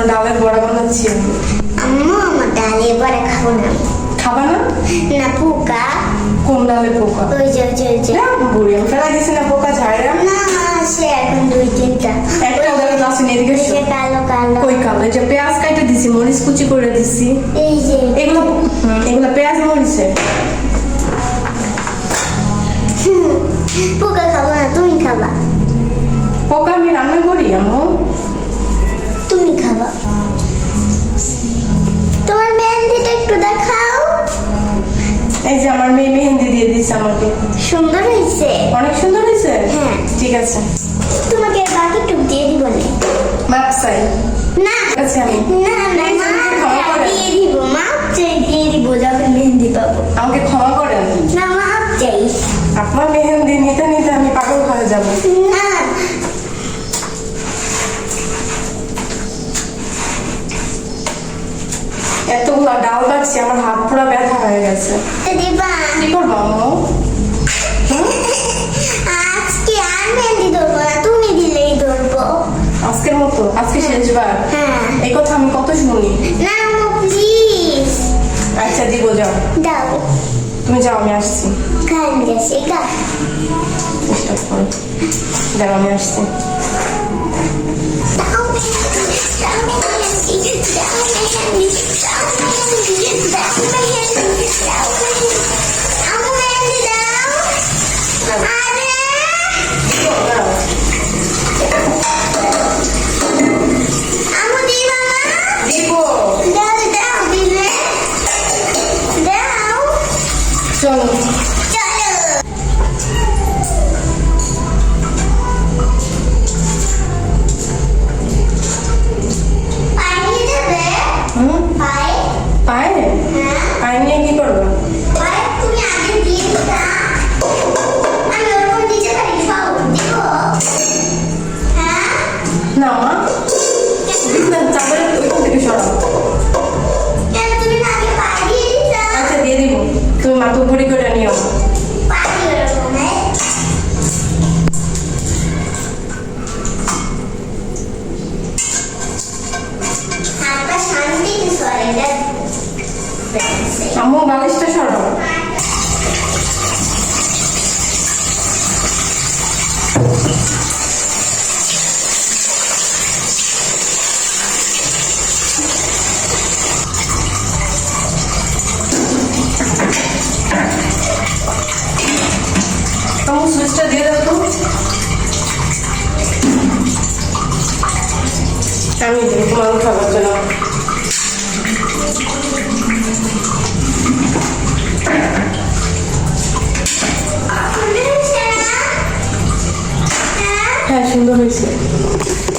জন্য ডালের বড়া বানাচ্ছি আমি। আম্মু আমার ডালে বড়া খাব না। খাবা না? না পোকা। কোন ডালে পোকা? ওই যে ওই যে ওই যে। না বুড়ি আমি ফেলাই দিছি না পোকা ঝাড়া না সে এখন দুই তিনটা। একটা ওদের নিয়ে এদিকে। যে কালো কালো। কই কালো? যে পেঁয়াজ কাটে দিছি মরিচ কুচি করে দিছি। এই যে। এগুলো এগুলো পেঁয়াজ মরিচে। হুম, পোকা খাব না তুমি খাবা। পোকা আমি রান্না করি আম্মু। আমার মেয়ে মেহেন্দি দিয়ে দিচ্ছে আমাকে। সুন্দর হয়েছে? অনেক সুন্দর হয়েছে? হ্যাঁ। ঠিক আছে। তোমাকে বাকি টুক দিয়ে দিব না। মাপ চাই। না। ঠিক আছে আমি। না না মা। দিয়ে দিব মাপ চাই দিয়ে দিব যখন মেহেন্দি পাবো। আমাকে ক্ষমা করেন। না মাপ চাই। আপনার মেহেন্দি নিতে নিতে আমি পাগল হয়ে যাব। না ডাল কাটছি আমার হাত পুরো ব্যথা হয়ে গেছে। কি করব আম্মু? আজকে আর মেহেন্দি ধরবো না তুমি দিলেই ধরবো। আজকের মতো? আজকে শেষবার? হ্যাঁ। এই কথা আমি কত শুনি? না প্লিজ আচ্ছা দিব যাও। দাও। তুমি যাও আমি আসছি। খান গেছে গা। চেষ্টা করো। যাও আমি আসছি। 下楼 আম্মু বালিশটা সরাও। সুইচটা দিয়ে দাও আমি তোমার খাবার জন্য 现在都会写。